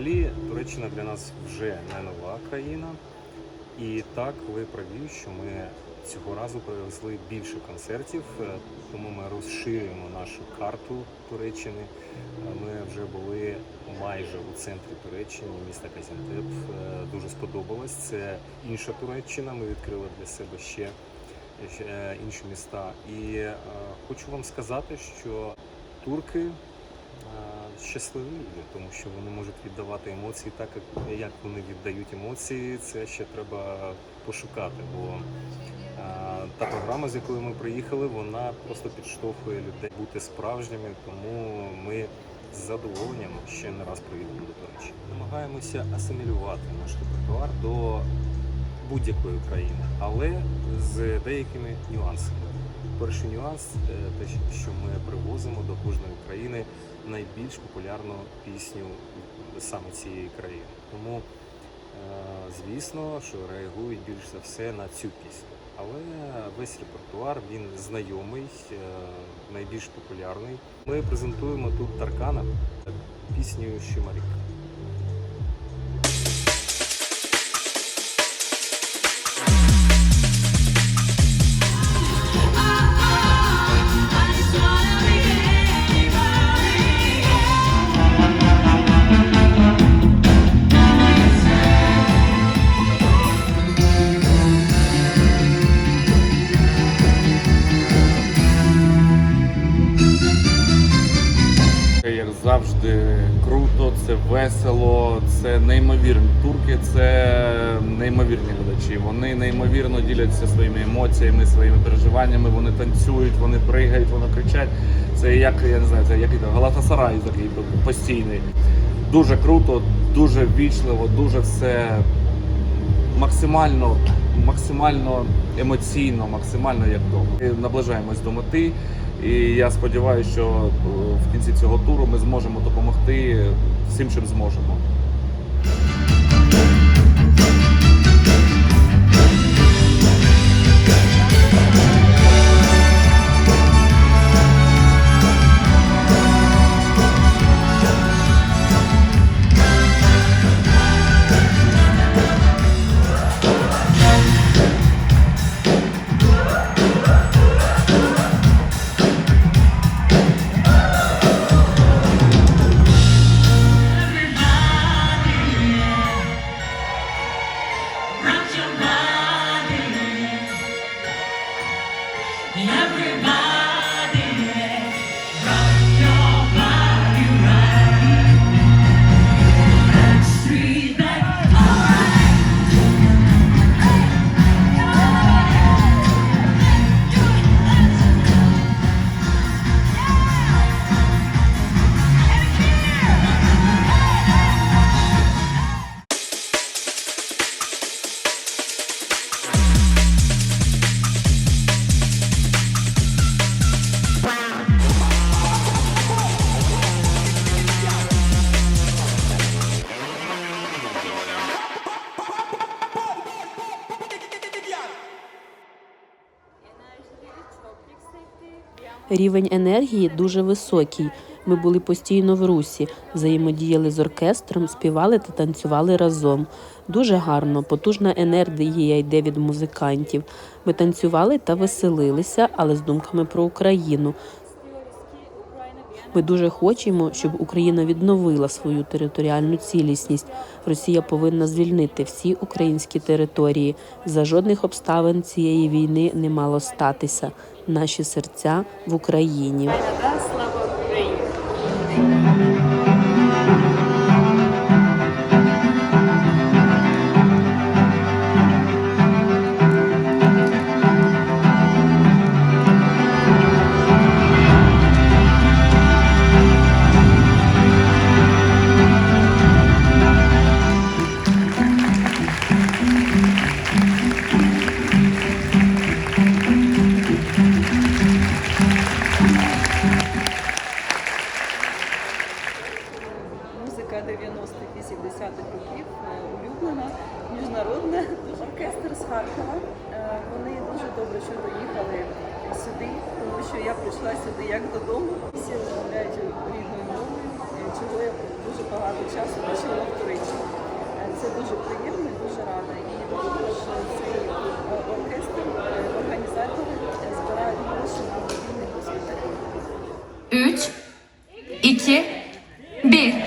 Взагалі, Туреччина для нас вже не нова країна. І так, ви праві, що ми цього разу привезли більше концертів, е, тому ми розширюємо нашу карту Туреччини. Е, Ми вже були майже у центрі Туреччини, міста Казінтеп. Е, Дуже сподобалось. Це інша Туреччина. Ми відкрили для себе ще інші міста. І хочу вам сказати, що турки щасливі люди, тому що вони можуть віддавати емоції так, як- вони віддають емоції. Це ще треба пошукати. Бо та програма, з якою ми приїхали, вона просто підштовхує людей бути справжніми. Тому ми з задоволенням ще не раз приїдемо до Туреччини. Намагаємося асимілювати наш репертуар до будь-якої країни, але з деякими нюансами. Перший нюанс е, те, що ми привозимо до кожної країни найбільш популярну пісню саме цієї країни. Тому, е, звісно, що реагують більш за все на цю пісню. Але весь репертуар він знайомий, е, найбільш популярний. Ми презентуємо тут Таркана пісню Щемарік. Завжди, круто, це весело, це неймовірні. Турки це неймовірні глядачі. Вони неймовірно діляться своїми емоціями, своїми переживаннями. Вони танцюють, вони пригають, вони кричать. Це як я не знаю, це як Галатасарай такий постійний. Дуже круто, дуже вічливо, дуже все максимально, максимально емоційно, максимально як вдома. Наближаємось до мети. І я сподіваюся, що е, в кінці цього туру ми зможемо допомогти всім, чим зможемо. Everybody, Рівень енергії дуже високий. Ми були постійно в русі, взаємодіяли з оркестром, співали та танцювали разом. Дуже гарно, потужна енергія йде від музикантів. Ми танцювали та веселилися, але з думками про Україну. Ми дуже хочемо, щоб Україна відновила свою територіальну цілісність. Росія повинна звільнити всі українські території. За жодних обставин цієї війни не мало статися. Наші серця в Україні. Міжнародна оркестр з Харкова. Е, Вони дуже добре, що доїхали сюди, тому що я прийшла сюди як додому. Всі розмовляють рідною мовою. Е, чого я дуже багато часу почала вторично. Е, Це дуже приємно, і дуже рада. І також цей оркестр, організатори збирають гроші на мобільний госпіталь. 3, 2, 1.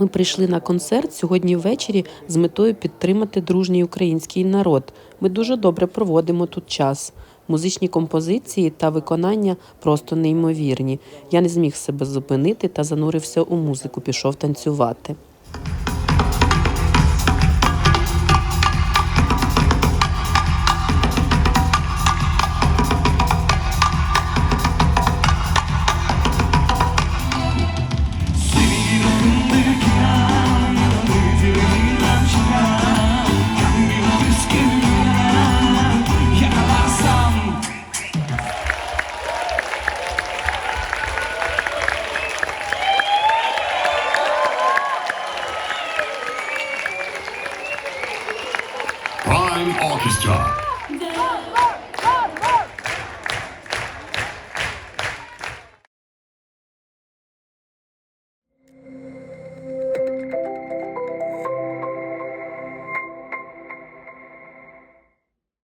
Ми прийшли на концерт сьогодні ввечері з метою підтримати дружній український народ. Ми дуже добре проводимо тут час. Музичні композиції та виконання просто неймовірні. Я не зміг себе зупинити та занурився у музику, пішов танцювати. his job.